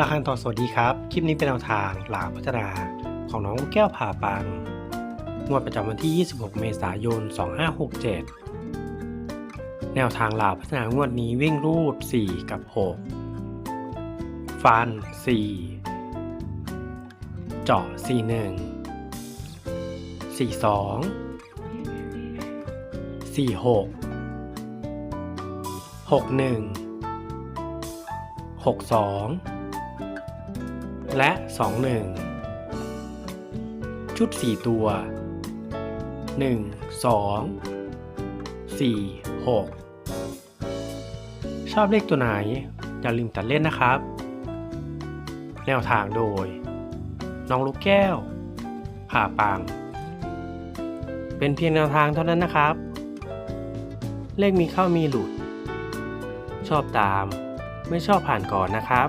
ราคังทอสวัสดีครับ คลิปนี้เป็นแนวทางหลาพัฒนาของน้องแก้วผ่าปังงวดประจำวันที่ 26 เมษายน 2567 แนวทางหลาพัฒนางวดนี้วิ่งรูด 4 กับ 6 ฟัน 4 เจาะ 41 42 46 61 62 และ 21 ชุด 4 ตัว 1 2 4 6 ชอบเลขตัวไหน อย่าลืมตัดเล่นนะครับ แนวทางโดย น้องลูกแก้ว ผ่าปัง เป็นเพียงแนวทางเท่านั้นนะครับ เลขมีเข้ามีหลุด ชอบตาม ไม่ชอบผ่านก่อนนะครับ